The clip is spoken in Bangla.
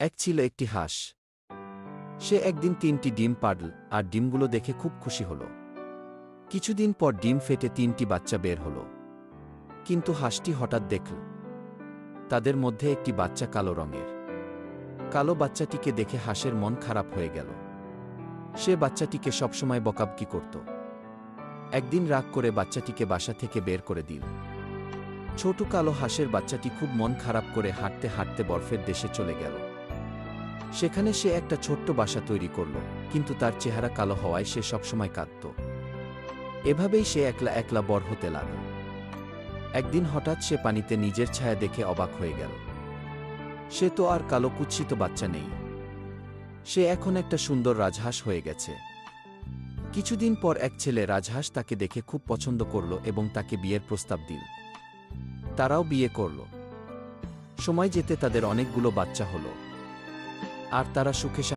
এক ছিল একটি হাঁস। সে একদিন তিনটি ডিম পাড়ল আর ডিমগুলো দেখে খুব খুশি হল। কিছুদিন পর ডিম ফেটে তিনটি বাচ্চা বের হল। কিন্তু হাঁসটি হঠাৎ দেখল, তাদের মধ্যে একটি বাচ্চা কালো রঙের। কালো বাচ্চাটিকে দেখে হাঁসের মন খারাপ হয়ে গেল। সে বাচ্চাটিকে সবসময় বকাবকি করত। একদিন রাগ করে বাচ্চাটিকে বাসা থেকে বের করে দিল। ছোট কালো হাঁসের বাচ্চাটি খুব মন খারাপ করে হাঁটতে হাঁটতে বরফের দেশে চলে গেল। সেখানে সে একটা ছোট্ট বাসা তৈরি করল, কিন্তু তার চেহারা কালো হওয়ায় সে সবসময় কাঁদত। এভাবেই সে একলা একলা বড় হতে লাগল। একদিন হঠাৎ সে পানিতে নিজের ছায়া দেখে অবাক হয়ে গেল। সে তো আর কালো কুৎসিত বাচ্চা নেই। সে এখন একটা সুন্দর রাজহাঁস হয়ে গেছে। কিছুদিন পর এক ছেলে রাজহাঁস তাকে দেখে খুব পছন্দ করল এবং তাকে বিয়ের প্রস্তাব দিল। তারাও বিয়ে করল। সময় যেতে তাদের অনেকগুলো বাচ্চা হলো। আর তারা সুখে